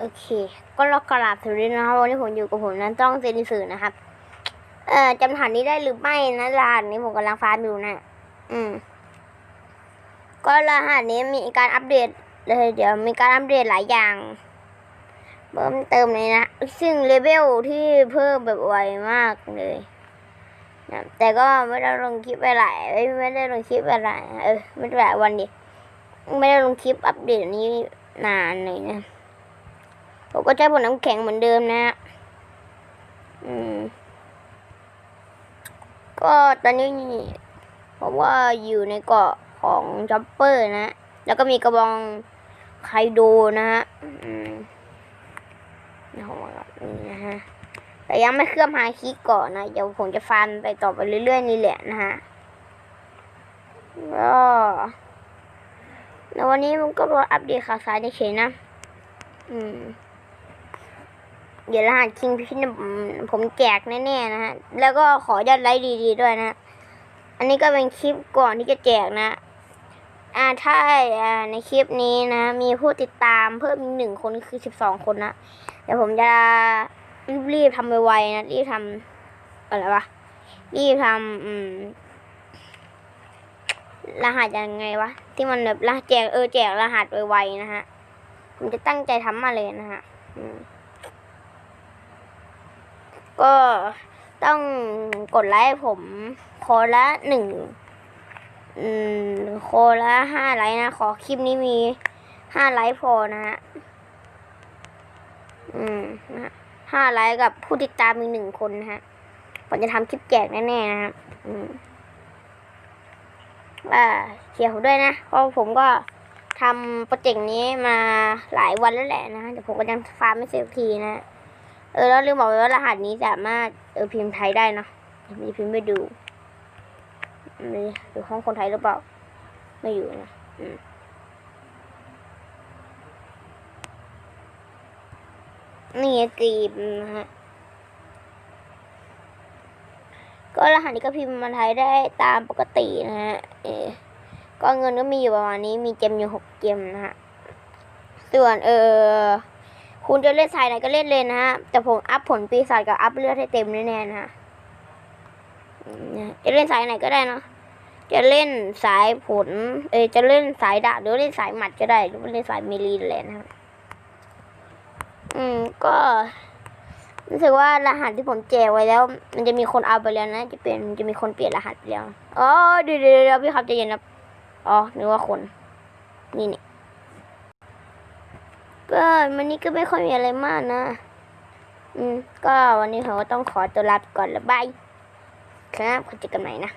โอเค ก็รอกราบสวัสดีนะครับวันนี้ผมอยู่กับผมนั้นต้องเซนิสือนะครับ เอ่อจำรหัสนี้ได้หรือไม่นะรหัสนี้ผมกำลังฟาร์มอยู่นะ อืม ก็รหัสนี้มีการอัปเดตเลยเดี๋ยวมีการอัปเดตหลายอย่างเพิ่มเติมเลยนะ ซึ่งเลเวลที่เพิ่มแบบไวมากเลยนะแต่ก็ไม่ได้ลงคลิปไปหลายไม่ได้ลงคลิปไปหลายเออไม่ได้หลายวันดิไม่ได้ลงคลิปอัปเดตนนี้นานเลยนะ ผมก็ใช้ผลน้ำแข็งเหมือนเดิมนะฮะอืม ก็ตอนนี้ผมว่าอยู่ในเกาะของจ็อปเปอร์นะ แล้วก็มีกระบองไคโดนะฮะอืมนี่ผมว่านี่นะฮะแต่ยังไม่เคลื่อนหาคิกก่อนนะ เดี๋ยวผมจะฟันไปต่อไปเรื่อยๆนี่แหละนะฮะก็แล้ววันนี้มันก็รออัปเดตข่าวสารเฉยๆนะ อืม เดี๋ยวรหัสคิงพินผมแจกแน่ๆนะฮะ แล้วก็ขอยอดไลค์ดีๆด้วยนะ อันนี้ก็เป็นคลิปก่อนที่จะแจกนะ อ่าถ้าอ่าในคลิปนี้นะ มีผู้ติดตามเพิ่มอีกหนึ่งคนคือสิบสองคนนะเดี๋ยวผมจะรีบๆทำไวๆนะ รีบทำอะไรวะ รีบทำอืมรหัสยังไงวะ ที่มันแบบรหัสแจกเออแจกรหัสไวๆนะฮะผมจะตั้งใจทำมาเลยนะฮะ อืม ก็ต้องกดไลค์ผมโคนละหนึ่งอืมโคนละห้าไลค์นะ ขอคลิปนี้มีห้าไลค์พอนะฮะอืมนะห้าไลค์กับผู้ติดตามมีหนึ่งคนนะฮะผมจะทำคลิปแจกแน่ๆนะครับอืมว่าเชียร์ผมด้วยนะ เพราะผมก็ทำโปรเจกต์นี้มาหลายวันแล้วแหละนะเดี๋ยวผมก็ยังฟาร์มไม่เสร็จทีนะ เออแล้วลืมบอกไปว่ารหัสนี้สามารถเออพิมพ์ไทยได้เนาะมีพิมพ์ไปดูนี่อยู่ห้องคนไทยหรือเปล่า ไม่อยู่นะอืมนี่ไงกรีบนะฮะ ก็รหัสนี้ก็พิมพ์มาไทยได้ตามปกตินะฮะ เออก็เงินก็มีอยู่ประมาณนี้ มีเจมอยู่หกเจมนะฮะ ส่วนเออ คุณจะเล่นสายไหนก็เล่นเลยนะฮะ แต่ผมอัพผลปีศาจกับอัพเลือดให้เต็มแน่ๆนะฮะจะเล่นสายไหนก็ได้เนาะ จะเล่นสายผล เออจะเล่นสายดาบหรือเล่นสายหมัดก็ได้ หรือเล่นสายเมลีแหละนะอืมก็รู้สึกว่ารหัสที่ผมแจกไว้แล้ว มันจะมีคนเอาไปแล้วนะ จะเป็นจะมีคนเปลี่ยนรหัสไปแล้ว อ๋อเดี๋ยวเดี๋ยวพี่ครับใจเย็นครับอ๋อนึกว่าคน นี่เนี่ย ก็วันนี้ก็ไม่ค่อยมีอะไรมากนะ อืม ก็วันนี้ผมก็ต้องขอตัวลาไปก่อนละบาย ครับคุณเจอกันใหม่นะ